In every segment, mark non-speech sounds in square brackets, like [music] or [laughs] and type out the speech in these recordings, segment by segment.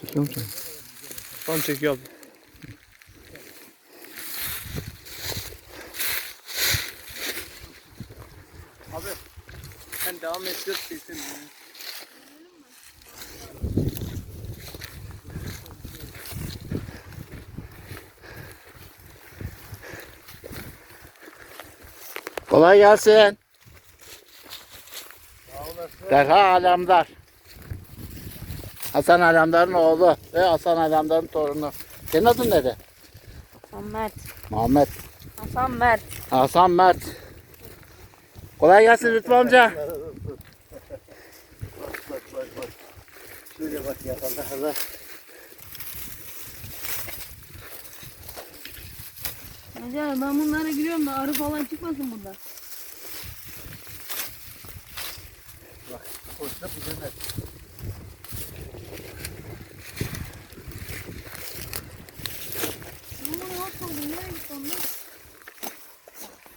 Çekiyor musun? Tam çekiyor abi. Abi sen devam ettirsin. Kolay gelsin. Derha Alemdar. Hasan Alemdar'ın oğlu ve Hasan Alemdar'ın torunu. Senin adın neydi? Hasan Mert. Muhammed. Hasan Mert. Hasan Mert. Kolay gelsin Lütfü amca. Bak bak bak. Şöyle bak yakında hala. Hocam ben bunlara giriyorum da arı falan çıkmasın burada. Koşta bilemez. Ben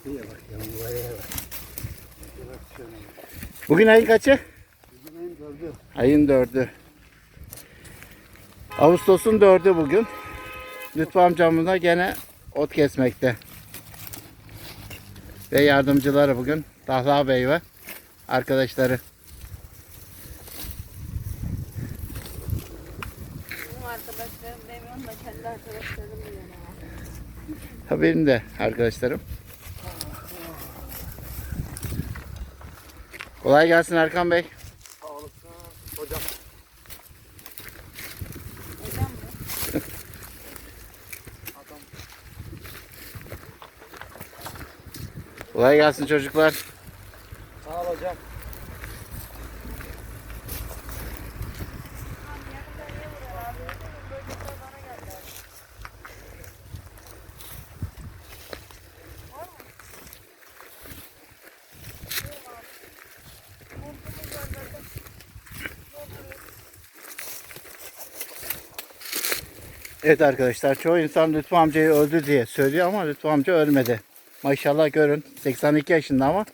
Şuraya bak yağmurlara bak. Bak şöyle. Bugün ayın kaçı? Bizim en gördü. Ayın dördü. Ağustos'un dördü bugün. Lütfü amcamız da gene ot kesmekte. Ve yardımcıları bugün Tahla Bey ve arkadaşları. Benim arkadaşlarım demiyorum da kendi arkadaşlarım diyor ama. Ha benim de arkadaşlarım. Kolay gelsin Erkan Bey. Sağ olasın hocam. Hocam mı? Adam Kolay gelsin çocuklar. sağ ol hocam. Evet arkadaşlar çoğu insan Lütfü amcayı öldü diye söylüyor ama Lütfü amca ölmedi. Maşallah görün 82 yaşında ama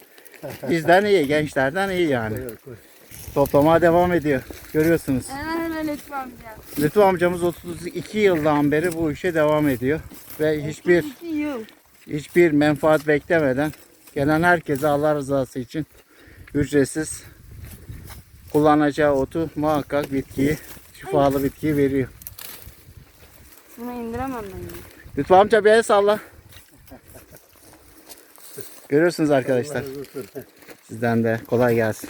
[laughs] bizden iyi gençlerden iyi yani. Toplamaya devam ediyor. Görüyorsunuz. Hemen hemen Lütfü amca. Lütfü amcamız 32 yıldan beri bu işe devam ediyor. Ve hiçbir 32 yıl. hiçbir menfaat beklemeden gelen herkese Allah rızası için ücretsiz kullanacağı otu muhakkak bitkiyi, şifalı bitkiyi veriyor. Bunu indiremem ben. ya. Lütfü amca bir el salla. Görüyorsunuz arkadaşlar. Sizden de kolay gelsin.